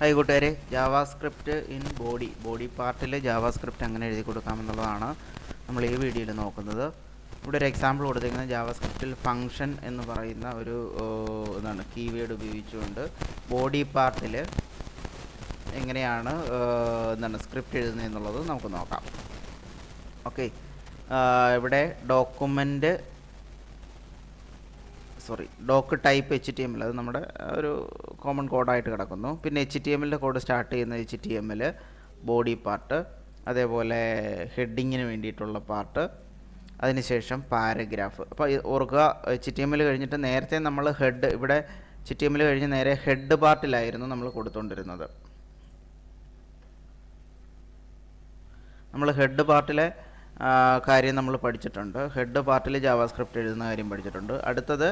Hi കൂട്ടുകാരെ JavaScript in body. Body പാർട്ടിൽ JavaScript എങ്ങനെ എഴുതി കൊടുക്കാമെന്നുള്ളതാണ് നമ്മൾ ഈ വീഡിയോയിൽ നോക്കുന്നത്. ഇവിടെ ഒരു എക്സാമ്പിൾ കൊടുത്തിരിക്കുന്നത് ജാവാസ്ക്രിപ്റ്റിൽ ഫങ്ഷൻ എന്ന് പറയുന്ന ഒരു എന്താണ് കീവേഡ് ഉപയോഗിച്ചുകൊണ്ട് ബോഡി പാർട്ടിൽ എങ്ങനെയാണ് എന്താണ് സ്ക്രിപ്റ്റ് എഴുതുന്നത് എന്നുള്ളത് നമുക്ക് നോക്കാം. ഓക്കെ ഇവിടെ document sorry doc type H T M L അത് നമ്മുടെ ഒരു കോമൺ കോഡായിട്ട് കിടക്കുന്നു. പിന്നെ എച്ച് ടി എം എമ്മിന്റെ കോഡ് സ്റ്റാർട്ട് ചെയ്യുന്ന H T M L body part അതേപോലെ ഹെഡിങ്ങിന് വേണ്ടിയിട്ടുള്ള പാർട്ട് അതിനുശേഷം പാരഗ്രാഫ്. അപ്പോൾ ഓർക്കുക എച്ച് ടി എം എൽ കഴിഞ്ഞിട്ട് നേരത്തെ നമ്മൾ ഹെഡ് ഇവിടെ എച്ച് ടി എം എൽ കഴിഞ്ഞ് നേരെ ഹെഡ് പാർട്ടിലായിരുന്നു നമ്മൾ കൊടുത്തുകൊണ്ടിരുന്നത് നമ്മൾ ഹെഡ് പാർട്ടിലെ കാര്യം നമ്മൾ പഠിച്ചിട്ടുണ്ട്. ഹെഡ് പാർട്ടിൽ ജാവാസ്ക്രിപ്റ്റ് എഴുതുന്ന കാര്യം പഠിച്ചിട്ടുണ്ട്. അടുത്തത്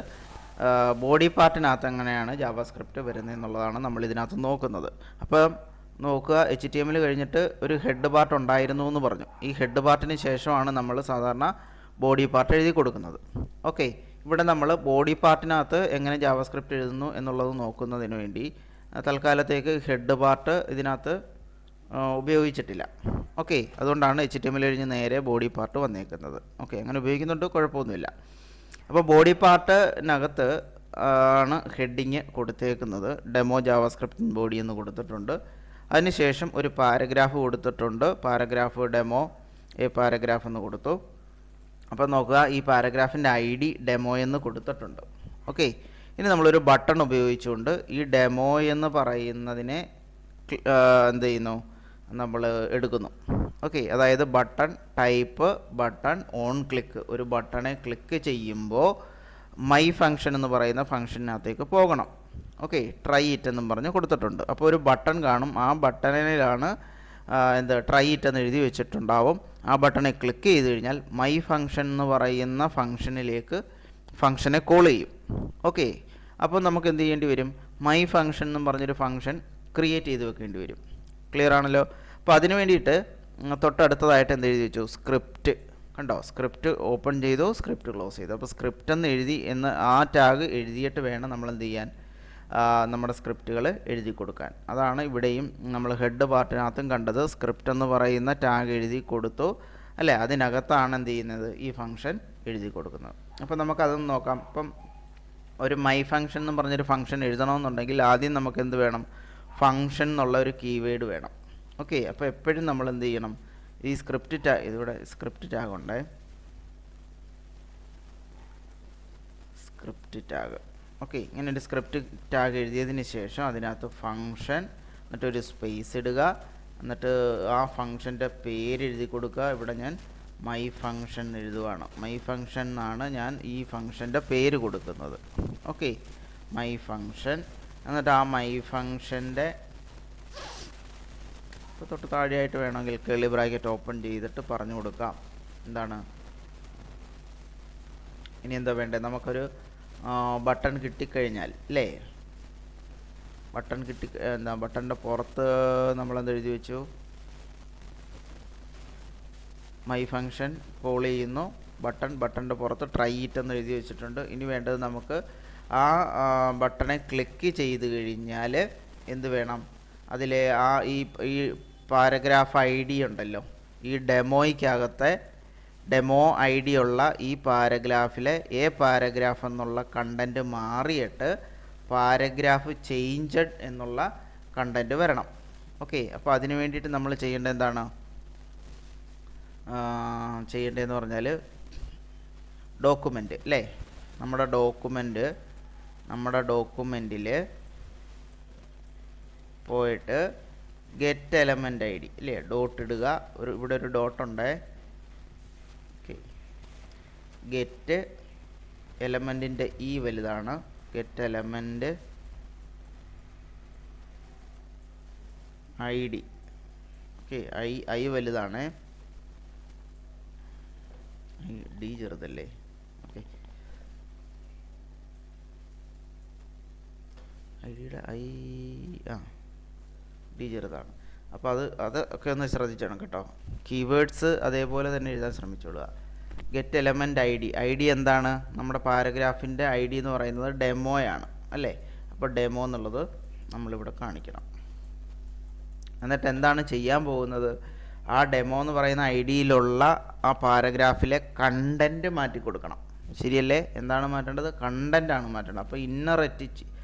ബോഡി പാർട്ടിനകത്ത് എങ്ങനെയാണ് ജാവാസ്ക്രിപ്റ്റ് വരുന്നത് എന്നുള്ളതാണ് നമ്മൾ ഇതിനകത്ത് നോക്കുന്നത്. അപ്പം നോക്കുക എച്ച് ടി എമ്മിൽ കഴിഞ്ഞിട്ട് ഒരു ഹെഡ് പാർട്ട് ഉണ്ടായിരുന്നു എന്ന് പറഞ്ഞു. ഈ ഹെഡ് പാർട്ടിന് ശേഷമാണ് നമ്മൾ സാധാരണ ബോഡി പാർട്ട് എഴുതി കൊടുക്കുന്നത്. ഓക്കെ ഇവിടെ നമ്മൾ ബോഡി പാർട്ടിനകത്ത് എങ്ങനെ ജാവാസ്ക്രിപ്റ്റ് എഴുതുന്നു എന്നുള്ളത് നോക്കുന്നതിന് വേണ്ടി തൽക്കാലത്തേക്ക് ഹെഡ് പാർട്ട് ഇതിനകത്ത് ഉപയോഗിച്ചിട്ടില്ല. ഓക്കെ അതുകൊണ്ടാണ് എച്ച് ടി എമ്മിൽ കഴിഞ്ഞ് നേരെ ബോഡി പാർട്ട് വന്നേക്കുന്നത്. ഓക്കെ അങ്ങനെ ഉപയോഗിക്കുന്നുണ്ട് കുഴപ്പമൊന്നുമില്ല. അപ്പോൾ ബോഡി പാർട്ടിനകത്ത് ആണ് ഹെഡിങ് കൊടുത്തേക്കുന്നത്. ഡെമോ ജാവാസ്ക്രിപ്റ്റ് ബോഡി എന്ന് കൊടുത്തിട്ടുണ്ട്. അതിനുശേഷം ഒരു പാരഗ്രാഫ് കൊടുത്തിട്ടുണ്ട്. പാരഗ്രാഫ് ഡെമോ എ പാരഗ്രാഫ് എന്ന് കൊടുത്തു. അപ്പോൾ നോക്കുക ഈ പാരഗ്രാഫിന്റെ ഐ ഡി ഡെമോ എന്ന് കൊടുത്തിട്ടുണ്ട്. ഓക്കെ ഇനി നമ്മളൊരു ബട്ടൺ ഉപയോഗിച്ചുകൊണ്ട് ഈ ഡെമോ എന്ന് പറയുന്നതിനെ എന്ത് ചെയ്യുന്നു? നമ്മൾ എടുക്കുന്നു. ഓക്കെ അതായത് button type button on click ഒരു ബട്ടണെ ക്ലിക്ക് ചെയ്യുമ്പോൾ മൈ ഫങ്ഷൻ എന്ന് പറയുന്ന ഫങ്ഷനകത്തേക്ക് പോകണം. ഓക്കെ ട്രൈ ഇറ്റ് എന്നും പറഞ്ഞ് കൊടുത്തിട്ടുണ്ട്. അപ്പോൾ ഒരു ബട്ടൺ കാണും. ആ ബട്ടണിലാണ് എന്താ ട്രൈ ഇറ്റ് എന്ന് എഴുതി വെച്ചിട്ടുണ്ടാവും. ആ ബട്ടണെ ക്ലിക്ക് ചെയ്ത് കഴിഞ്ഞാൽ മൈ ഫങ്ഷൻ എന്ന് പറയുന്ന ഫങ്ഷനിലേക്ക് ഫങ്ഷനെ കോൾ ചെയ്യും. ഓക്കെ അപ്പോൾ നമുക്ക് എന്ത് ചെയ്യേണ്ടി വരും? മൈ ഫങ്ഷൻ എന്ന് പറഞ്ഞൊരു ഫങ്ഷൻ ക്രിയേറ്റ് ചെയ്ത് വെക്കേണ്ടി വരും. ക്ലിയർ ആണല്ലോ. അപ്പോൾ അതിന് വേണ്ടിയിട്ട് തൊട്ടടുത്തതായിട്ട് എന്ത് എഴുതി വെച്ചു? സ്ക്രിപ്റ്റ്. കണ്ടോ? സ്ക്രിപ്റ്റ് ഓപ്പൺ ചെയ്തു സ്ക്രിപ്റ്റ് ക്ലോസ് ചെയ്തു. അപ്പോൾ സ്ക്രിപ്റ്റ് എന്ന് എഴുതി എന്ന് ആ ടാഗ് എഴുതിയിട്ട് വേണം നമ്മൾ എന്ത് ചെയ്യാൻ നമ്മുടെ സ്ക്രിപ്റ്റുകൾ എഴുതി കൊടുക്കാൻ. അതാണ് ഇവിടെയും നമ്മൾ ഹെഡ് പാർട്ടിനകത്തും കണ്ടത്. സ്ക്രിപ്റ്റ് എന്ന് പറയുന്ന ടാഗ് എഴുതി കൊടുത്തു. അല്ലേ? അതിനകത്താണ് എന്ത് ചെയ്യുന്നത്? ഈ ഫംഗ്ഷൻ എഴുതി കൊടുക്കുന്നത്. അപ്പോൾ നമുക്കതൊന്ന് നോക്കാം. ഇപ്പം ഒരു മൈ ഫംഗ്ഷൻ എന്ന് പറഞ്ഞൊരു ഫംഗ്ഷൻ എഴുതണമെന്നുണ്ടെങ്കിൽ ആദ്യം നമുക്ക് എന്ത് വേണം? ഫംഗ്ഷൻ എന്നുള്ള ഒരു കീവേഡ് വേണം. ഓക്കെ അപ്പോൾ എപ്പോഴും നമ്മൾ എന്ത് ചെയ്യണം? ഈ സ്ക്രിപ്റ്റ് ടാഗ് ഇതിവിടെ സ്ക്രിപ്റ്റ് ടാഗ് ഉണ്ടേ സ്ക്രിപ്റ്റ് ടാഗ്. ഓക്കെ ഇങ്ങനെ ഒരു സ്ക്രിപ്റ്റ് ടാഗ് എഴുതിയതിന് ശേഷം അതിനകത്ത് ഫങ്ഷൻ എന്നിട്ട് ഒരു സ്പേസ് ഇടുക. എന്നിട്ട് ആ ഫങ്ഷന്റെ പേര് എഴുതി കൊടുക്കുക. ഇവിടെ ഞാൻ മൈ ഫങ്ഷൻ എഴുതുവാണ്. മൈ ഫങ്ഷൻ എന്നാണ് ഞാൻ ഈ ഫങ്ഷന്റെ പേര് കൊടുക്കുന്നത്. ഓക്കെ മൈ ഫങ്ഷൻ എന്നിട്ട് ആ മൈ ഫങ്ഷന്റെ ഇപ്പോൾ തൊട്ട് താഴെയായിട്ട് വേണമെങ്കിൽ കേളി ബ്രാക്കറ്റ് ഓപ്പൺ ചെയ്തിട്ട് പറഞ്ഞു കൊടുക്കാം. എന്താണ്? ഇനി എന്താ വേണ്ടത് നമുക്കൊരു ബട്ടൺ കിട്ടിക്കഴിഞ്ഞാൽ അല്ലേ ബട്ടൺ കിട്ടി എന്താ ബട്ടണിന്റെ പുറത്ത് നമ്മളെന്ത് എഴുതി വെച്ചു? മൈ ഫങ്ഷൻ കോൾ ചെയ്യുന്നു. ബട്ടൺ ബട്ടണിന്റെ പുറത്ത് ട്രൈ ഇറ്റ് എന്ന് എഴുതി വെച്ചിട്ടുണ്ട്. ഇനി വേണ്ടത് നമുക്ക് ആ ബട്ടണെ ക്ലിക്ക് ചെയ്ത് കഴിഞ്ഞാൽ എന്ത് വേണം? അതിലെ ആ ഈ ഈ പാരഗ്രാഫ് ഐ ഡി ഉണ്ടല്ലോ. ഈ ഡെമോയ്ക്കകത്തെ ഡെമോ ഐ ഡി ഉള്ള ഈ പാരഗ്രാഫിലെ എ പാരഗ്രാഫ് എന്നുള്ള കണ്ടന്റ് മാറിയിട്ട് പാരഗ്രാഫ് ചേഞ്ചഡ് എന്നുള്ള കണ്ടന്റ് വരണം. ഓക്കെ അപ്പോൾ അതിന് വേണ്ടിയിട്ട് നമ്മൾ ചെയ്യേണ്ടത് എന്താണ്? ചെയ്യേണ്ടതെന്ന് പറഞ്ഞാൽ ഡോക്യുമെന്റ് അല്ലേ? നമ്മുടെ ഡോക്യുമെന്റ് നമ്മുടെ ഡോക്യുമെന്റിൽ പോയിട്ട് ഗെറ്റ് എലമെന്റ് ഐ ഡി അല്ലേ ഡോട്ട് ഇടുക. ഒരു ഇവിടെ ഒരു ഡോട്ട് ഉണ്ടേ. ഓക്കെ ഗെറ്റ് എലമെന്റിന്റെ ഇ വലുതാണ്. Get element I D okay I I വലുതാണ് ഡി ചെറുതല്ലേ? ഐ ഡിയുടെ ഐ ആ ഡി ചെറുതാണ്. അപ്പോൾ അത് അതൊക്കെ ഒന്ന് ശ്രദ്ധിച്ചോണം കേട്ടോ. കീവേഡ്സ് അതേപോലെ തന്നെ എഴുതാൻ ശ്രമിച്ചോളുക. Get element I D. I D എന്താണ്? നമ്മുടെ പാരഗ്രാഫിന്റെ ഐ ഡി എന്ന് പറയുന്നത് ഡെമോയാണ് അല്ലേ? അപ്പോൾ ഡെമോ എന്നുള്ളത് നമ്മളിവിടെ കാണിക്കണം. എന്നിട്ട് എന്താണ് ചെയ്യാൻ പോകുന്നത്? ആ ഡെമോ എന്ന് പറയുന്ന ഐ ഡിയിലുള്ള ആ പാരഗ്രാഫിലെ കണ്ടന്റ് മാറ്റി കൊടുക്കണം ശരിയല്ലേ? എന്താണ് മാറ്റേണ്ടത്? കണ്ടന്റാണ് മാറ്റേണ്ടത്. അപ്പോൾ inner H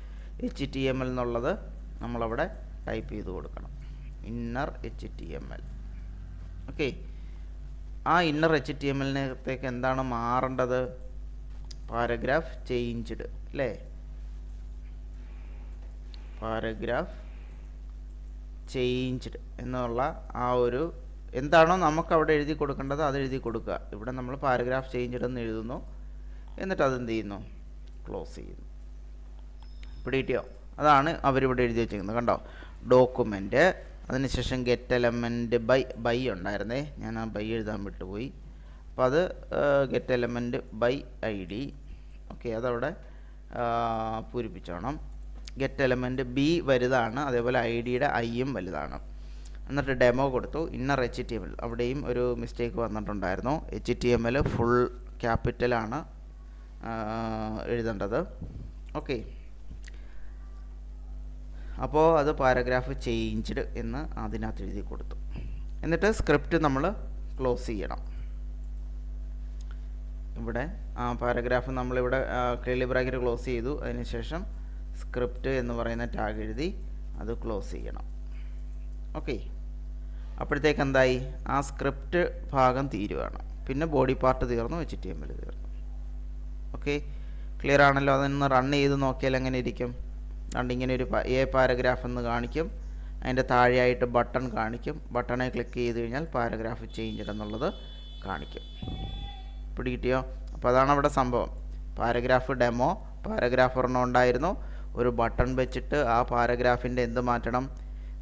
H T M L എന്നുള്ളത് നമ്മളവിടെ ടൈപ്പ് ചെയ്ത് കൊടുക്കണം. Inner H T M L okay ആ ഇന്നർ എച്ച് ടി എം എല്ലിനകത്തേക്ക് എന്താണ് മാറേണ്ടത്? പാരഗ്രാഫ് ചേഞ്ച്ഡ് അല്ലേ? പാരഗ്രാഫ് ചേഞ്ച്ഡ് എന്നുള്ള ആ ഒരു എന്താണോ നമുക്ക് അവിടെ എഴുതി കൊടുക്കേണ്ടത് അത് എഴുതി കൊടുക്കുക. ഇവിടെ നമ്മൾ പാരഗ്രാഫ് ചേഞ്ച്ഡ് എന്ന് എഴുതുന്നു. എന്നിട്ട് അതെന്ത് ചെയ്യുന്നു? ക്ലോസ് ചെയ്യുന്നു. പിടികിട്ടിയോ അതാണ് അവരിവിടെ എഴുതി വെച്ചിരിക്കുന്നത് കണ്ടോ? ഡോക്യുമെന്റ് അതിനുശേഷം ഗെറ്റ് എലമെന്റ് ബൈ ബൈ ഉണ്ടായിരുന്നേ. ഞാൻ ആ ബൈ എഴുതാൻ വിട്ടുപോയി. അപ്പോൾ അത് get element by I D okay അതവിടെ പൂരിപ്പിച്ചോണം. ഗെറ്റ് എലമെന്റ് ബി വലുതാണ്. അതേപോലെ ഐ ഡിയുടെ ഐയും വലുതാണ്. എന്നിട്ട് ഡെമോ കൊടുത്തു. Inner H T M L അവിടെയും ഒരു മിസ്റ്റേക്ക് വന്നിട്ടുണ്ടായിരുന്നു. H T M L full ക്യാപിറ്റലാണ് എഴുതേണ്ടത്. ഓക്കെ അപ്പോൾ അത് പാരഗ്രാഫ് ചേഞ്ച്ഡ് എന്ന് അതിനകത്ത് എഴുതി കൊടുത്തു. എന്നിട്ട് സ്ക്രിപ്റ്റ് നമ്മൾ ക്ലോസ് ചെയ്യണം. ഇവിടെ ആ പാരഗ്രാഫ് നമ്മളിവിടെ കേളി ബ്രാക്കറ്റ് ക്ലോസ് ചെയ്തു. അതിനുശേഷം സ്ക്രിപ്റ്റ് എന്ന് പറയുന്ന ടാഗ് എഴുതി അത് ക്ലോസ് ചെയ്യണം. ഓക്കെ അപ്പോഴത്തേക്ക് എന്തായി? ആ സ്ക്രിപ്റ്റ് ഭാഗം തീരുവാണ്. പിന്നെ ബോഡി പാർട്ട് തീർന്നു വെച്ചിട്ട് ടി എം എൽ തീർന്നു. ഓക്കെ ക്ലിയർ ആണല്ലോ? അതൊന്ന് റൺ ചെയ്ത് നോക്കിയാൽ എങ്ങനെ ഇരിക്കും? അതുകൊണ്ട് ഇങ്ങനെ ഒരു എ പാരഗ്രാഫ് എന്ന് കാണിക്കും. അതിന്റെ താഴെയായിട്ട് ബട്ടൺ കാണിക്കും. ബട്ടണെ ക്ലിക്ക് ചെയ്ത് കഴിഞ്ഞാൽ പാരഗ്രാഫ് ചേഞ്ച് എന്നുള്ളത് കാണിക്കും. പിടികിട്ടിയോ അപ്പോൾ അതാണ് അവിടെ സംഭവം. പാരഗ്രാഫ് ഡെമോ പാരഗ്രാഫ് ഒരെണ്ണം ഉണ്ടായിരുന്നു. ഒരു ബട്ടൺ വെച്ചിട്ട് ആ പാരഗ്രാഫിന്റെ എന്ത് മാറ്റണം?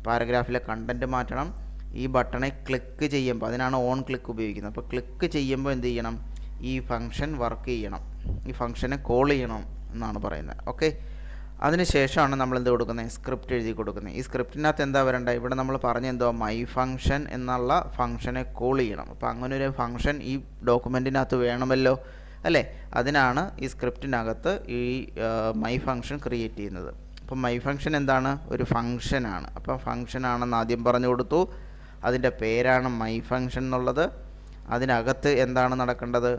പാരഗ്രാഫിലെ കണ്ടന്റ് മാറ്റണം. ഈ ബട്ടണെ ക്ലിക്ക് ചെയ്യുമ്പോൾ അതിനാണ് ഓൺ ക്ലിക്ക് ഉപയോഗിക്കുന്നത്. അപ്പോൾ ക്ലിക്ക് ചെയ്യുമ്പോൾ എന്ത് ചെയ്യണം? ഈ ഫംഗ്ഷൻ വർക്ക് ചെയ്യണം. ഈ ഫംഗ്ഷനെ കോൾ ചെയ്യണം എന്നാണ് പറയുന്നത്. ഓക്കെ അതിനുശേഷമാണ് നമ്മൾ എന്ത് കൊടുക്കുന്നത്? സ്ക്രിപ്റ്റ് എഴുതി കൊടുക്കുന്നത്. ഈ സ്ക്രിപ്റ്റിനകത്ത് എന്താ വരേണ്ടത്? ഇവിടെ നമ്മൾ പറഞ്ഞ എന്തോ മൈ ഫംഗ്ഷൻ എന്നുള്ള ഫംഗ്ഷനെ കോൾ ചെയ്യണം. അപ്പോൾ അങ്ങനെ ഒരു ഫംഗ്ഷൻ ഈ ഡോക്യുമെന്റിനകത്ത് വേണമല്ലോ അല്ലേ? അതിനാണ് ഈ സ്ക്രിപ്റ്റിനകത്ത് ഈ മൈ ഫംഗ്ഷൻ ക്രിയേറ്റ് ചെയ്യുന്നത്. അപ്പം മൈ ഫംഗ്ഷൻ എന്താണ്? ഒരു ഫംഗ്ഷനാണ് അപ്പം ഫംഗ്ഷൻ ആണെന്ന് ആദ്യം പറഞ്ഞു കൊടുത്തു. അതിന്റെ പേരാണ് മൈ ഫംഗ്ഷൻ എന്നുള്ളത്. അതിനകത്ത് എന്താണ് നടക്കേണ്ടത്?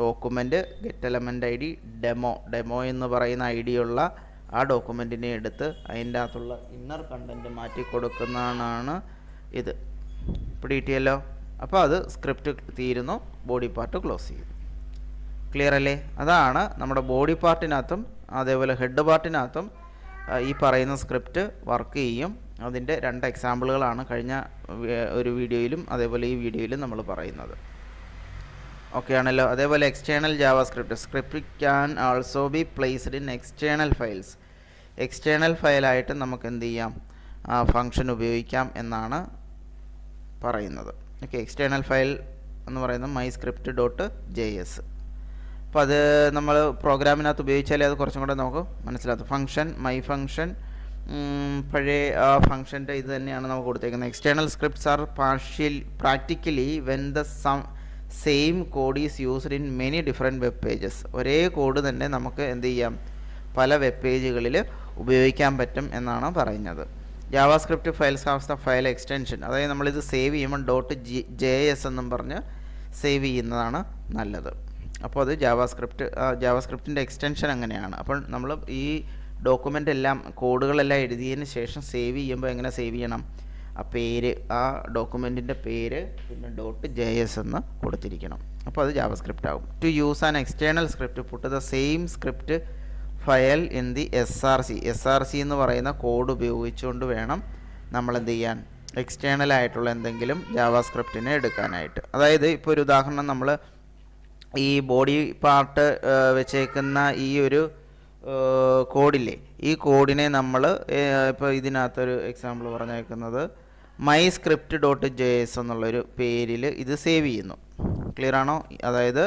Document get element I D demo demo എന്ന് പറയുന്ന ഐ ഡി ഉള്ള ആ ഡോക്യുമെന്റിനെ എടുത്ത് അതിന്റെ അകത്തുള്ള ഇന്നർ കണ്ടന്റ് മാറ്റി കൊടുക്കുന്നതാണ് ഇത്. പിടിയിട്ടിയല്ലോ അപ്പോൾ അത് സ്ക്രിപ്റ്റ് തീരുന്നു ബോഡി പാർട്ട് ക്ലോസ് ചെയ്യും. ക്ലിയർ അല്ലേ? അതാണ് നമ്മുടെ ബോഡി പാർട്ടിനകത്തും അതേപോലെ ഹെഡ് പാർട്ടിനകത്തും ഈ പറയുന്ന സ്ക്രിപ്റ്റ് വർക്ക് ചെയ്യും. അതിന്റെ രണ്ട് എക്സാമ്പിളുകളാണ് കഴിഞ്ഞ ഒരു വീഡിയോയിലും അതേപോലെ ഈ വീഡിയോയിലും നമ്മൾ പറയുന്നത്. ഓക്കെ ആണല്ലോ അതേപോലെ external java script script can also be placed in external files external ഫയലായിട്ട് നമുക്ക് എന്ത് ചെയ്യാം? ഫങ്ഷൻ ഉപയോഗിക്കാം എന്നാണ് പറയുന്നത്. ഓക്കെ എക്സ്റ്റേണൽ ഫയൽ എന്ന് പറയുന്നത് my script dot J S അപ്പോൾ അത് നമ്മൾ പ്രോഗ്രാമിനകത്ത് ഉപയോഗിച്ചാലേ അത് കുറച്ചും കൂടെ നമുക്ക് മനസ്സിലാകും ഫങ്ഷൻ മൈ ഫങ്ഷൻ പഴയ ആ ഫങ്ഷന്റെ ഇത് തന്നെയാണ് നമുക്ക് കൊടുത്തേക്കുന്നത്. External scripts are partial practically when the some same code is used in many different web pages ഒരേ കോഡ് തന്നെ നമുക്ക് എന്ത് ചെയ്യാം? പല വെബ് പേജുകളിൽ ഉപയോഗിക്കാൻ പറ്റും എന്നാണ് പറയുന്നത്. Javascript files haves the file extension അതായത് നമ്മളിത് സേവ് ചെയ്യുമ്പോൾ ഡോട്ട് ജി ജെ എസ് എന്നും പറഞ്ഞ് സേവ് ചെയ്യുന്നതാണ് നല്ലത്. അപ്പോൾ അത് ജാവാസ്ക്രിപ്റ്റ് ജാവാസ്ക്രിപ്റ്റിന്റെ എക്സ്റ്റൻഷൻ അങ്ങനെയാണ്. അപ്പോൾ നമ്മൾ ഈ ഡോക്യുമെന്റ് എല്ലാം കോഡുകളെല്ലാം എഴുതിയതിന് ശേഷം സേവ് ചെയ്യുമ്പോൾ എങ്ങനെ സേവ് ചെയ്യണം? ആ പേര് ആ ഡോക്യുമെന്റിന്റെ പേര് പിന്നെ ഡോട്ട് ജെ എസ് എന്ന് കൊടുത്തിരിക്കണം. അപ്പോൾ അത് ജാവാസ്ക്രിപ്റ്റ് ആകും to use an external script put the same script file in the S R C S R C എന്ന് പറയുന്ന കോഡ് ഉപയോഗിച്ചുകൊണ്ട് വേണം നമ്മൾ എന്ത് ചെയ്യാൻ? എക്സ്റ്റേണൽ ആയിട്ടുള്ള എന്തെങ്കിലും ജാവാസ്ക്രിപ്റ്റിനെ എടുക്കാനായിട്ട്. അതായത് ഇപ്പോൾ ഒരു ഉദാഹരണം നമ്മൾ ഈ ബോഡി പാർട്ട് വെച്ചേക്കുന്ന ഈ ഒരു കോഡില്ലേ ഈ കോഡിനെ നമ്മൾ ഇപ്പോൾ ഇതിനകത്തൊരു എക്സാമ്പിൾ പറഞ്ഞേക്കുന്നത് my script dot J S എന്നുള്ളൊരു പേരിൽ ഇത് സേവ് ചെയ്യുന്നു. ക്ലിയർ ആണോ? അതായത്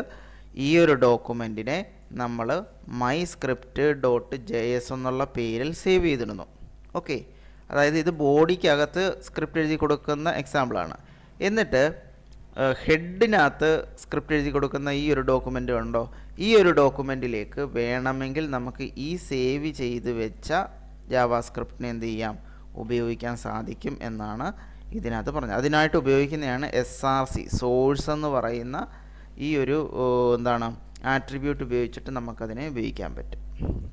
ഈ ഒരു ഡോക്യുമെന്റിനെ നമ്മൾ my script dot J S എന്നുള്ള പേരിൽ സേവ് ചെയ്തിടുന്നു. ഓക്കെ അതായത് ഇത് ബോഡിക്കകത്ത് സ്ക്രിപ്റ്റ് എഴുതി കൊടുക്കുന്ന എക്സാമ്പിളാണ് എന്നിട്ട് ഹെഡിനകത്ത് സ്ക്രിപ്റ്റ് എഴുതി കൊടുക്കുന്ന ഈ ഒരു ഡോക്യുമെന്റ് ഉണ്ടോ ഈ ഒരു ഡോക്യുമെന്റിലേക്ക് വേണമെങ്കിൽ നമുക്ക് ഈ സേവ് ചെയ്ത് വെച്ച ജാവാ സ്ക്രിപ്റ്റിനെ എന്ത് ചെയ്യാം? ഉപയോഗിക്കാൻ സാധിക്കും എന്നാണ് ഇതിനകത്ത് പറഞ്ഞത്. അതിനായിട്ട് ഉപയോഗിക്കുന്നതാണ് എസ് ആർ സി സോഴ്സ് എന്ന് പറയുന്ന ഈ ഒരു എന്താണ് ആട്രിബ്യൂട്ട് ഉപയോഗിച്ചിട്ട് നമുക്കതിനെ ഉപയോഗിക്കാൻ പറ്റും.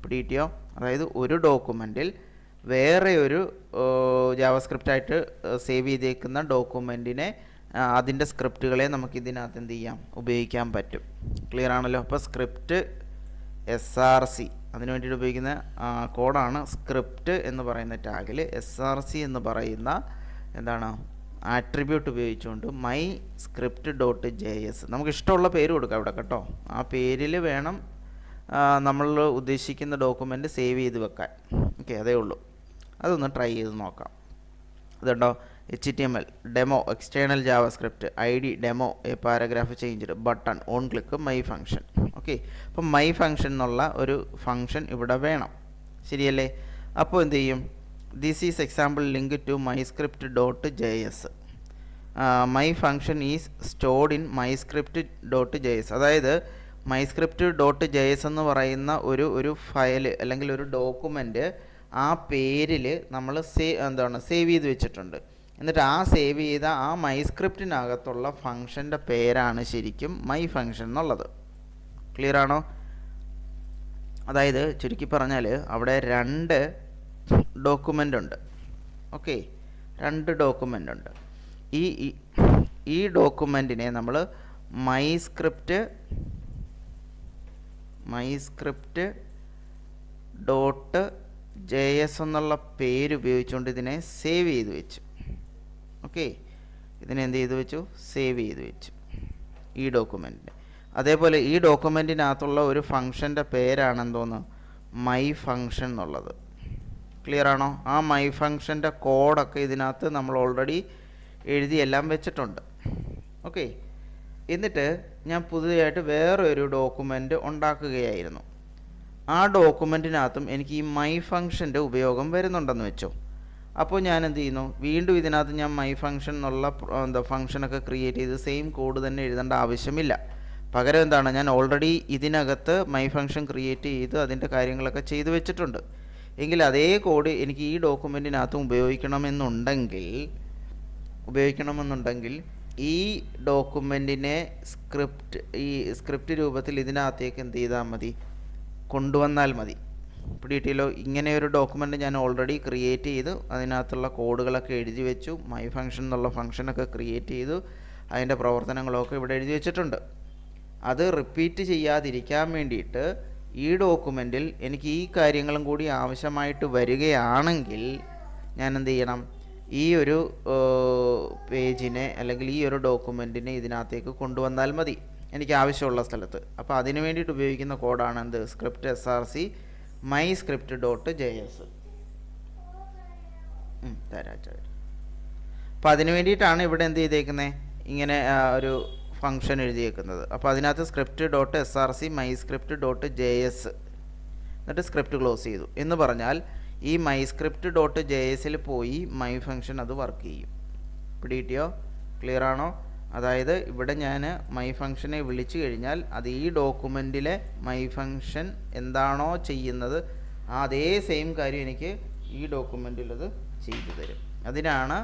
പിടികിട്ടിയോ അതായത് ഒരു ഡോക്യുമെന്റിൽ വേറെ ഒരു ജാവസ്ക്രിപ്റ്റായിട്ട് സേവ് ചെയ്തേക്കുന്ന ഡോക്യുമെന്റിനെ അതിന്റെ സ്ക്രിപ്റ്റുകളെ നമുക്ക് ഇതിനകത്ത് എന്ത് ചെയ്യാം? ഉപയോഗിക്കാൻ പറ്റും. ക്ലിയർ ആണല്ലോ? അപ്പോൾ സ്ക്രിപ്റ്റ് എസ് ആർ സി അതിനു വേണ്ടിയിട്ട് ഉപയോഗിക്കുന്ന കോഡാണ് സ്ക്രിപ്റ്റ് എന്ന് പറയുന്ന ടാഗിൽ എസ് ആർ സി എന്ന് പറയുന്ന എന്താണ് ആട്രിബ്യൂട്ട് ഉപയോഗിച്ചുകൊണ്ട് my script dot J S നമുക്ക് ഇഷ്ടമുള്ള പേര് കൊടുക്കാം ഇവിടെ കേട്ടോ. ആ പേരിൽ വേണം നമ്മൾ ഉദ്ദേശിക്കുന്ന ഡോക്യുമെന്റ് സേവ് ചെയ്ത് വെക്കാൻ. ഓക്കെ അതേ ഉള്ളൂ. അതൊന്ന് ട്രൈ ചെയ്ത് നോക്കാം. ഇതുണ്ടോ? H T M L demo external java script I D demo a paragraph change button on click my function okay അപ്പം മൈ ഫംഗ്ഷൻ എന്നുള്ള ഒരു ഫംഗ്ഷൻ ഇവിടെ വേണം. ശരിയല്ലേ? അപ്പോൾ എന്ത് ചെയ്യും? This is example link to my script dot J S my function is stored in my script dot J S അതായത് my script dot J S എന്ന് പറയുന്ന ഒരു ഒരു ഫയൽ അല്ലെങ്കിൽ ഒരു ഡോക്യുമെന്റ് ആ പേരിൽ നമ്മൾ സേ എന്താണ് സേവ് ചെയ്ത് വെച്ചിട്ടുണ്ട്. എന്നിട്ട് ആ സേവ് ചെയ്ത ആ മൈ സ്ക്രിപ്റ്റിനകത്തുള്ള ഫങ്ഷന്റെ പേരാണ് ശരിക്കും മൈ ഫങ്ഷൻ എന്നുള്ളത്. ക്ലിയർ ആണോ? അതായത് ചുരുക്കി പറഞ്ഞാൽ അവിടെ രണ്ട് ഡോക്യുമെന്റ് ഉണ്ട്. ഓക്കെ രണ്ട് ഡോക്യുമെന്റ് ഉണ്ട്. ഈ ഈ- ഡോക്യുമെന്റിനെ നമ്മൾ my script my script dot J S എന്നുള്ള പേര് ഉപയോഗിച്ചുകൊണ്ട് ഇതിനെ സേവ് ചെയ്ത് വെച്ചു. ഓക്കെ? ഇതിനെ എന്ത് ചെയ്ത് വെച്ചു? സേവ് ചെയ്ത് വെച്ചു. ഈ ഡോക്യുമെന്റിനെ അതേപോലെ ഈ ഡോക്യുമെന്റിനകത്തുള്ള ഒരു ഫംഗ്ഷന്റെ പേരാണെന്തോന്ന്? മൈ ഫംഗ്ഷൻ എന്നുള്ളത്. ക്ലിയർ ആണോ? ആ മൈ ഫംഗ്ഷന്റെ കോഡൊക്കെ ഇതിനകത്ത് നമ്മൾ ഓൾറെഡി എഴുതി എല്ലാം വെച്ചിട്ടുണ്ട്. ഓക്കെ? എന്നിട്ട് ഞാൻ പുതിയതായിട്ട് വേറൊരു ഡോക്യുമെന്റ് ഉണ്ടാക്കുകയായിരുന്നു. ആ ഡോക്യുമെന്റിനകത്തും എനിക്ക് ഈ മൈ ഫംഗ്ഷന്റെ ഉപയോഗം വരുന്നുണ്ടെന്ന് വെച്ചോ. അപ്പോൾ ഞാൻ എന്ത് ചെയ്യുന്നു വീണ്ടും ഇതിനകത്ത് ഞാൻ മൈ ഫംഗ്ഷൻ എന്നുള്ള എന്താ ഫംഗ്ഷനൊക്കെ ക്രിയേറ്റ് ചെയ്ത് സെയിം കോഡ് തന്നെ എഴുതേണ്ട ആവശ്യമില്ല. പകരം എന്താണ്? ഞാൻ ഓൾറെഡി ഇതിനകത്ത് മൈ ഫംഗ്ഷൻ ക്രിയേറ്റ് ചെയ്ത് അതിന്റെ കാര്യങ്ങളൊക്കെ ചെയ്തു വെച്ചിട്ടുണ്ട്. എങ്കിൽ അതേ കോഡ് എനിക്ക് ഈ ഡോക്യുമെന്റിനകത്തും ഉപയോഗിക്കണമെന്നുണ്ടെങ്കിൽ ഉപയോഗിക്കണമെന്നുണ്ടെങ്കിൽ ഈ ഡോക്യുമെന്റിനെ സ്ക്രിപ്റ്റ് ഈ സ്ക്രിപ്റ്റ് രൂപത്തിൽ ഇതിനകത്തേക്ക് എന്ത് ചെയ്താൽ മതി? കൊണ്ടുവന്നാൽ മതി. പിടിയിട്ടില്ലോ ഇങ്ങനെ ഒരു ഡോക്യുമെന്റ് ഞാൻ ഓൾറെഡി ക്രിയേറ്റ് ചെയ്തു. അതിനകത്തുള്ള കോഡുകളൊക്കെ എഴുതി വെച്ചു. മൈ ഫംഗ്ഷൻ എന്നുള്ള ഫംഗ്ഷനൊക്കെ ക്രിയേറ്റ് ചെയ്തു. അതിന്റെ പ്രവർത്തനങ്ങളൊക്കെ ഇവിടെ എഴുതി വെച്ചിട്ടുണ്ട്. അത് റിപ്പീറ്റ് ചെയ്യാതിരിക്കാൻ വേണ്ടിയിട്ട് ഈ ഡോക്യുമെന്റിൽ എനിക്ക് ഈ കാര്യങ്ങളും കൂടി ആവശ്യമായിട്ട് വരികയാണെങ്കിൽ ഞാൻ എന്ത് ചെയ്യണം? ഈ ഒരു പേജിനെ അല്ലെങ്കിൽ ഈ ഒരു ഡോക്യുമെന്റിനെ ഇതിനകത്തേക്ക് കൊണ്ടുവന്നാൽ മതി. എനിക്ക് ആവശ്യമുള്ള സ്ഥലത്ത്. അപ്പോൾ അതിന് വേണ്ടിയിട്ട് ഉപയോഗിക്കുന്ന കോഡാണ് എന്ത്? Script S R C my script dot J S തരാം അപ്പം അതിന് വേണ്ടിയിട്ടാണ് ഇവിടെ എന്ത് ചെയ്തേക്കുന്നത് ഇങ്ങനെ ഒരു ഫംഗ്ഷൻ എഴുതിയേക്കുന്നത്. അപ്പോൾ അതിനകത്ത് script dot S R C my script dot J S എന്നിട്ട് സ്ക്രിപ്റ്റ് ക്ലോസ് ചെയ്തു. എന്ന് പറഞ്ഞാൽ ഈ മൈ സ്ക്രിപ്റ്റ് ഡോട്ട് ജെ എസിൽ പോയി മൈ ഫംഗ്ഷൻ അത് വർക്ക് ചെയ്യും. പിടികിട്ടിയോ? ക്ലിയർ ആണോ? അതായത് ഇവിടെ ഞാൻ മൈ ഫങ്ഷനെ വിളിച്ചു കഴിഞ്ഞാൽ അത് ഈ ഡോക്യുമെന്റിലെ മൈ ഫങ്ഷൻ എന്താണോ ചെയ്യുന്നത് ആ അതേ സെയിം കാര്യം എനിക്ക് ഈ ഡോക്യുമെന്റിലത് ചെയ്തു തരും. അതിനാണ്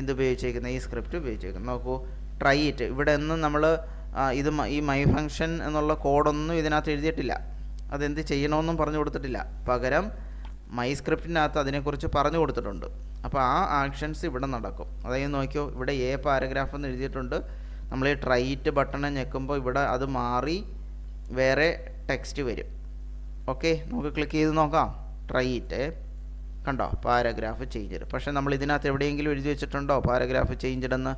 എന്തുപയോഗിച്ചേക്കുന്നത് ഈ സ്ക്രിപ്റ്റ് ഉപയോഗിച്ചേക്കുന്നത്. നോക്കൂ ട്രൈ ഇറ്റ് ഇവിടെ ഒന്നും നമ്മൾ ഇത് ഈ മൈ ഫങ്ഷൻ എന്നുള്ള കോഡൊന്നും ഇതിനകത്ത് എഴുതിയിട്ടില്ല. അതെന്ത് ചെയ്യണമെന്നും പറഞ്ഞു കൊടുത്തിട്ടില്ല. പകരം മൈ സ്ക്രിപ്റ്റിനകത്ത് അതിനെക്കുറിച്ച് പറഞ്ഞു കൊടുത്തിട്ടുണ്ട്. അപ്പോൾ ആ ആക്ഷൻസ് ഇവിടെ നടക്കും. അതായത് നോക്കിയോ ഇവിടെ എ പാരഗ്രാഫ് എന്ന് എഴുതിയിട്ടുണ്ട്. നമ്മൾ ഈ ട്രൈറ്റ് ബട്ടൺ ഞെക്കുമ്പോൾ ഇവിടെ അത് മാറി വേറെ ടെക്സ്റ്റ് വരും. ഓക്കെ നമുക്ക് ക്ലിക്ക് ചെയ്ത് നോക്കാം. ട്രൈറ്റ് കണ്ടോ? പാരഗ്രാഫ് ചേഞ്ച് പക്ഷേ നമ്മൾ ഇതിനകത്ത് എവിടെയെങ്കിലും എഴുതി വെച്ചിട്ടുണ്ടോ? പാരഗ്രാഫ് ചേഞ്ച് എന്ന്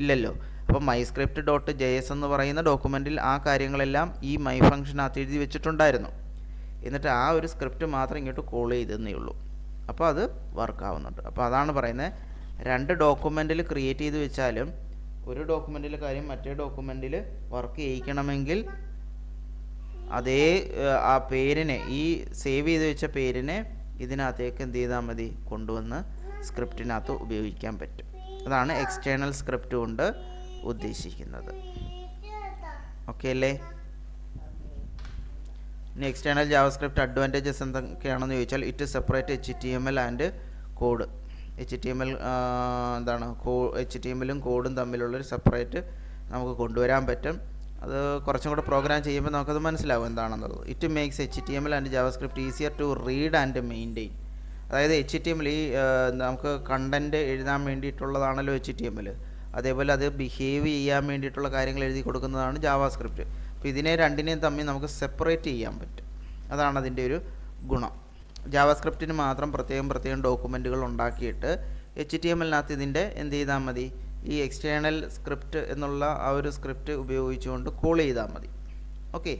ഇല്ലല്ലോ. അപ്പോൾ my script dot J S എന്ന് പറയുന്ന ഡോക്യുമെന്റിൽ ആ കാര്യങ്ങളെല്ലാം ഈ മൈ ഫംഗ്ഷനകത്ത് എഴുതി വെച്ചിട്ടുണ്ടായിരുന്നു. എന്നിട്ട് ആ ഒരു സ്ക്രിപ്റ്റ് മാത്രം ഇങ്ങോട്ട് കോൾ ചെയ്തെന്നേ ഉള്ളൂ. അപ്പോൾ അത് വർക്ക് ആവുന്നുണ്ട്. അപ്പോൾ അതാണ് പറയുന്നത് രണ്ട് ഡോക്യുമെന്റിൽ ക്രിയേറ്റ് ചെയ്ത് വെച്ചാലും ഒരു ഡോക്യുമെന്റിലെ കാര്യം മറ്റേ ഡോക്യുമെന്റിൽ വർക്ക് ചെയ്യിക്കണമെങ്കിൽ അതേ ആ പേരിനെ ഈ സേവ് ചെയ്ത് വെച്ച പേരിനെ ഇതിനകത്തേക്ക് എന്ത് ചെയ്താൽ മതി? കൊണ്ടുവന്ന് സ്ക്രിപ്റ്റിനകത്ത് ഉപയോഗിക്കാൻ പറ്റും. അതാണ് എക്സ്റ്റേണൽ സ്ക്രിപ്റ്റ് കൊണ്ട് ഉദ്ദേശിക്കുന്നത്. ഓക്കെ അല്ലേ? ഇനി എക്സ്റ്റേണൽ ജാവസ്ക്രിപ്റ്റ് അഡ്വാന്റേജസ് എന്തൊക്കെയാണെന്ന് ചോദിച്ചാൽ it separate H T M L and code H T M L എന്താണ് കോ എച്ച് ടി എം എല്ലും കോഡും തമ്മിലുള്ളൊരു സെപ്പറേറ്റ് നമുക്ക് കൊണ്ടുവരാൻ പറ്റും. അത് കുറച്ചും കൂടെ പ്രോഗ്രാം ചെയ്യുമ്പോൾ നമുക്കത് മനസ്സിലാവും എന്താണെന്നുള്ളത്. It makes H T M L and javascript easier to read and maintain അതായത് എച്ച് ടി എം എൽ ഈ നമുക്ക് കണ്ടന്റ് എഴുതാൻ വേണ്ടിയിട്ടുള്ളതാണല്ലോ എച്ച് ടി എം എൽ അതേപോലെ അത് ബിഹേവ് ചെയ്യാൻ വേണ്ടിയിട്ടുള്ള കാര്യങ്ങൾ എഴുതി കൊടുക്കുന്നതാണ് ജാവാസ്ക്രിപ്റ്റ് അപ്പോൾ ഇതിനെ രണ്ടിനെയും തമ്മിൽ നമുക്ക് സെപ്പറേറ്റ് ചെയ്യാൻ പറ്റും. അതാണ് അതിന്റെ ഒരു ഗുണം. ജാവാസ്ക്രിപ്റ്റിന് മാത്രം പ്രത്യേകം പ്രത്യേകം ഡോക്യുമെന്റുകൾ ഉണ്ടാക്കിയിട്ട് എച്ച് ടി എം എല്ലിനകത്ത് ഇതിന്റെ എന്ത് ചെയ്താൽ മതി? ഈ എക്സ്റ്റേണൽ സ്ക്രിപ്റ്റ് എന്നുള്ള ആ ഒരു സ്ക്രിപ്റ്റ് ഉപയോഗിച്ചുകൊണ്ട് കോൾ ചെയ്താൽ മതി. ഓക്കെ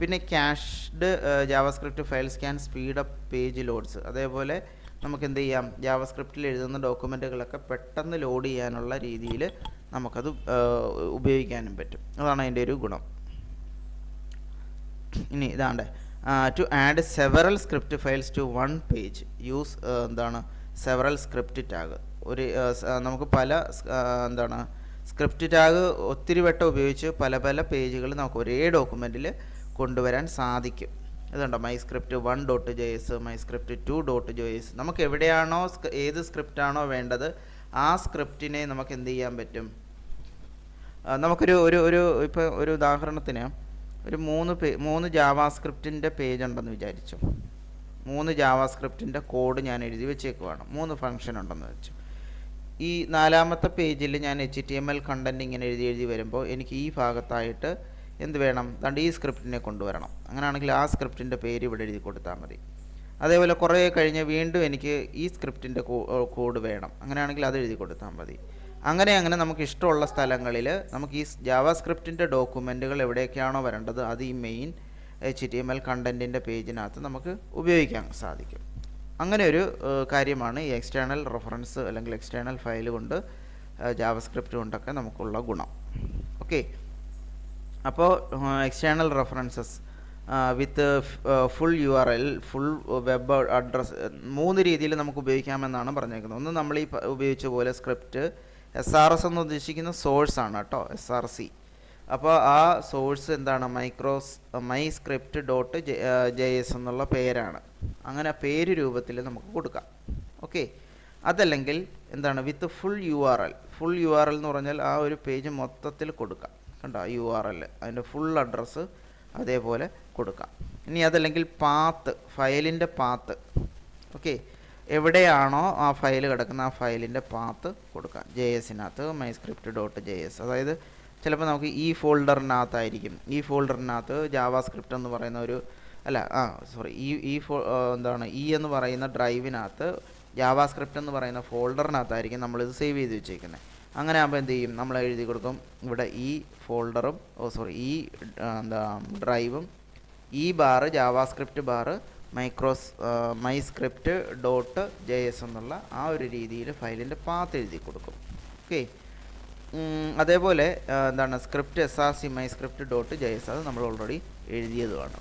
പിന്നെ cached javascript file scan speed up page loads അതേപോലെ നമുക്ക് എന്ത് ചെയ്യാം? ജാവാസ്ക്രിപ്റ്റിൽ എഴുതുന്ന ഡോക്യുമെന്റുകളൊക്കെ പെട്ടെന്ന് ലോഡ് ചെയ്യാനുള്ള രീതിയിൽ നമുക്കത് ഉപയോഗിക്കാനും പറ്റും. അതാണ് അതിന്റെ ഒരു ഗുണം. ഇനി ഇതാണ്ട്. To add several script files to one page use എന്താണ് സെവറൽ സ്ക്രിപ്റ്റ് ടാഗ് ഒരു നമുക്ക് പല എന്താണ് സ്ക്രിപ്റ്റ് ടാഗ് ഒത്തിരി വട്ടം ഉപയോഗിച്ച് പല പല പേജുകൾ നമുക്ക് ഒരേ ഡോക്യുമെന്റിൽ കൊണ്ടുവരാൻ സാധിക്കും. ഇതുണ്ടോ? My script one dot J S my script two dot J S നമുക്ക് എവിടെയാണോ ഏത് സ്ക്രിപ്റ്റാണോ വേണ്ടത് ആ സ്ക്രിപ്റ്റിനെ നമുക്ക് എന്ത് ചെയ്യാൻ പറ്റും? നമുക്കൊരു ഒരു ഒരു ഇപ്പോൾ ഒരു ഉദാഹരണത്തിന് ഒരു മൂന്ന് പേ മൂന്ന് ജാവാസ്ക്രിപ്റ്റിന്റെ പേജ് ഉണ്ടെന്ന് വിചാരിച്ചു. മൂന്ന് ജാവാസ്ക്രിപ്റ്റിന്റെ കോഡ് ഞാൻ എഴുതി വെച്ചേക്കുവാണ്. മൂന്ന് ഫംഗ്ഷൻ ഉണ്ടെന്ന് വെച്ചു. ഈ നാലാമത്തെ പേജിൽ ഞാൻ H T M L content ഇങ്ങനെ എഴുതി എഴുതി വരുമ്പോൾ എനിക്ക് ഈ ഭാഗത്തായിട്ട് എന്ത് വേണം? അതുകൊണ്ട് ഈ സ്ക്രിപ്റ്റിനെ കൊണ്ടുവരണം. അങ്ങനെയാണെങ്കിൽ ആ സ്ക്രിപ്റ്റിന്റെ പേര് ഇവിടെ എഴുതി കൊടുത്താൽ മതി. അതേപോലെ കുറേ കഴിഞ്ഞ് വീണ്ടും എനിക്ക് ഈ സ്ക്രിപ്റ്റിന്റെ കോഡ് വേണം. അങ്ങനെയാണെങ്കിൽ അത് എഴുതി കൊടുത്താൽ മതി. അങ്ങനെ അങ്ങനെ നമുക്ക് ഇഷ്ടമുള്ള സ്ഥലങ്ങളിൽ നമുക്ക് ഈ ജാവാസ്ക്രിപ്റ്റിന്റെ ഡോക്യുമെന്റുകൾ എവിടെയൊക്കെയാണോ വരേണ്ടത് അത് ഈ main H T M L കണ്ടന്റിന്റെ പേജിനകത്ത് നമുക്ക് ഉപയോഗിക്കാൻ സാധിക്കും. അങ്ങനെ ഒരു കാര്യമാണ് ഈ എക്സ്റ്റേണൽ റെഫറൻസ് അല്ലെങ്കിൽ എക്സ്റ്റേണൽ ഫയൽ കൊണ്ട് ജാവസ്ക്രിപ്റ്റ് കൊണ്ടൊക്കെ നമുക്കുള്ള ഗുണം. ഓക്കെ. അപ്പോൾ external references with full U R L full web address മൂന്ന് രീതിയിൽ നമുക്ക് ഉപയോഗിക്കാമെന്നാണ് പറഞ്ഞേക്കുന്നത്. ഒന്ന് നമ്മൾ ഈ ഉപയോഗിച്ച പോലെ സ്ക്രിപ്റ്റ് എസ് ആർ എസ് എന്ന് ഉദ്ദേശിക്കുന്ന സോഴ്സ് ആണ് കേട്ടോ എസ് ആർ സി അപ്പോൾ ആ സോഴ്സ് എന്താണ്? Micros my script dot J S എന്നുള്ള പേരാണ്. അങ്ങനെ പേര് രൂപത്തിൽ നമുക്ക് കൊടുക്കാം. ഓക്കെ അതല്ലെങ്കിൽ എന്താണ്? With full U R L full U R L എന്ന് പറഞ്ഞാൽ ആ ഒരു പേജ് മൊത്തത്തിൽ കൊടുക്കാം. കണ്ടോ? യു ആർ എൽ അതിന്റെ ഫുൾ അഡ്രസ്സ് അതേപോലെ കൊടുക്കാം. ഇനി അതല്ലെങ്കിൽ പാത്ത് ഫയലിന്റെ പാത്ത് ഓക്കെ എവിടെയാണോ ആ ഫയൽ കിടക്കുന്ന ആ ഫയലിന്റെ പാത്ത് കൊടുക്കാം. J എസിനകത്ത് my script dot J S അതായത് ചിലപ്പോൾ നമുക്ക് ഈ ഫോൾഡറിനകത്തായിരിക്കും ഈ ഫോൾഡറിനകത്ത് ജാവാ സ്ക്രിപ്റ്റ് എന്ന് പറയുന്ന ഒരു അല്ല ആ സോറി ഈ ഈ ഫോ എന്താണ് ഈ എന്ന് പറയുന്ന ഡ്രൈവിനകത്ത് ജാവാ സ്ക്രിപ്റ്റ് എന്ന് പറയുന്ന ഫോൾഡറിനകത്തായിരിക്കും നമ്മളിത് സേവ് ചെയ്ത് വെച്ചേക്കുന്നത് അങ്ങനെ ആകുമ്പോൾ എന്ത് ചെയ്യും? നമ്മൾ എഴുതി കൊടുക്കും. ഇവിടെ ഈ ഫോൾഡറും ഓ സോറി ഈ എന്താ ഡ്രൈവും ഈ bar Java script bar micros my script dot J S എന്നുള്ള ആ ഒരു രീതിയിൽ ഫയലിന്റെ പാത്ത് എഴുതി കൊടുക്കും. ഓക്കെ? അതേപോലെ എന്താണ് script S R C my script dot J S അത് നമ്മൾ ഓൾറെഡി എഴുതിയതുമാണ്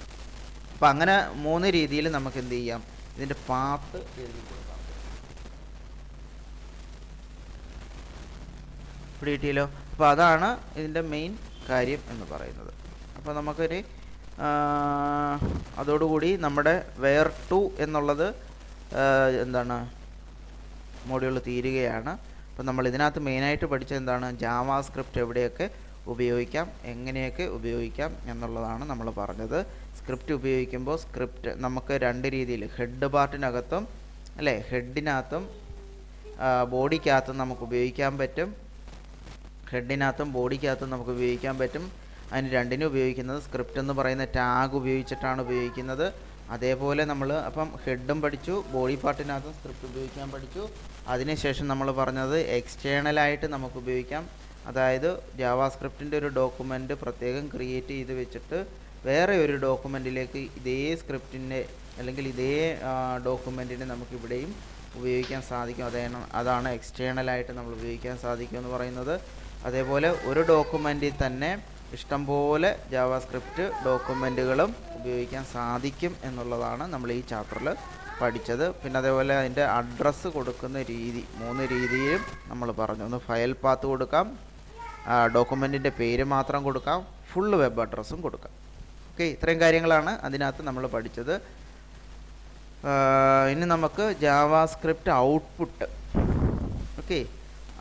അപ്പോൾ അങ്ങനെ മൂന്ന് രീതിയിൽ നമുക്ക് എന്ത് ചെയ്യാം? ഇതിന്റെ പാത്ത് എഴുതി കൊടുക്കാം. ഇപ്പോൾ കിട്ടിയല്ലോ അപ്പോൾ അതാണ് ഇതിന്റെ മെയിൻ കാര്യം എന്ന് പറയുന്നത്. അപ്പോൾ നമുക്കൊരു അതോടുകൂടി നമ്മുടെ വെയർ ടു എന്നുള്ളത് എന്താണ് മോഡ്യൂൾ തീരുകയാണ്. അപ്പം നമ്മൾ ഇതിനകത്ത് മെയിനായിട്ട് പഠിച്ചത് എന്താണ്? ജാവാ സ്ക്രിപ്റ്റ് എവിടെയൊക്കെ ഉപയോഗിക്കാം എങ്ങനെയൊക്കെ ഉപയോഗിക്കാം എന്നുള്ളതാണ് നമ്മൾ പറഞ്ഞത്. സ്ക്രിപ്റ്റ് ഉപയോഗിക്കുമ്പോൾ സ്ക്രിപ്റ്റ് നമുക്ക് രണ്ട് രീതിയിൽ ഹെഡ് പാർട്ടിനകത്തും അല്ലേ ഹെഡിനകത്തും ബോഡിക്കകത്തും നമുക്ക് ഉപയോഗിക്കാൻ പറ്റും. ഹെഡിനകത്തും ബോഡിക്കകത്തും നമുക്ക് ഉപയോഗിക്കാൻ പറ്റും. അതിന് രണ്ടിനും ഉപയോഗിക്കുന്നത് സ്ക്രിപ്റ്റ് എന്ന് പറയുന്ന ടാഗ് ഉപയോഗിച്ചിട്ടാണ് ഉപയോഗിക്കുന്നത്. അതേപോലെ നമ്മൾ അപ്പം ഹെഡും പഠിച്ചു ബോഡി പാർട്ടിനകത്തും സ്ക്രിപ്റ്റ് ഉപയോഗിക്കാൻ പഠിച്ചു. അതിനുശേഷം നമ്മൾ പറഞ്ഞത് എക്സ്റ്റേണലായിട്ട് നമുക്ക് ഉപയോഗിക്കാം. അതായത് ജാവാസ്ക്രിപ്റ്റിന്റെ ഒരു ഡോക്യുമെന്റ് പ്രത്യേകം ക്രിയേറ്റ് ചെയ്ത് വെച്ചിട്ട് വേറെ ഒരു ഡോക്യുമെന്റിലേക്ക് ഇതേ സ്ക്രിപ്റ്റിന്റെ അല്ലെങ്കിൽ ഇതേ ഡോക്യുമെന്റിനെ നമുക്ക് ഇവിടെയും ഉപയോഗിക്കാൻ സാധിക്കും. അതാണ് അതാണ് എക്സ്റ്റേണലായിട്ട് നമ്മൾ ഉപയോഗിക്കാൻ സാധിക്കും എന്ന് പറയുന്നത്. അതേപോലെ ഒരു ഡോക്യുമെന്റിൽ തന്നെ ഇഷ്ടംപോലെ ജാവാസ്ക്രിപ്റ്റ് ഡോക്യുമെന്റുകളും ഉപയോഗിക്കാൻ സാധിക്കും എന്നുള്ളതാണ് നമ്മൾ ഈ ചാപ്റ്ററിൽ പഠിച്ചത്. പിന്നെ അതേപോലെ അതിന്റെ അഡ്രസ്സ് കൊടുക്കുന്ന രീതി മൂന്ന് രീതിയിലും നമ്മൾ പറഞ്ഞു. ഒന്ന് ഫയൽ പാത്ത് കൊടുക്കാം ഡോക്യുമെന്റിന്റെ പേര് മാത്രം കൊടുക്കാം ഫുൾ വെബ് അഡ്രസ്സും കൊടുക്കാം. ഓക്കെ ഇത്രയും കാര്യങ്ങളാണ് അതിനകത്ത് നമ്മൾ പഠിച്ചത്. ഇനി നമുക്ക് ജാവാസ്ക്രിപ്റ്റ് ഔട്ട്പുട്ട് ഓക്കെ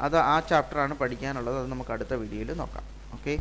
അത് ആ ചാപ്റ്ററാണ് പഠിക്കാനുള്ളത്. അത് നമുക്ക് അടുത്ത വീഡിയോയിൽ നോക്കാം. ഓക്കെ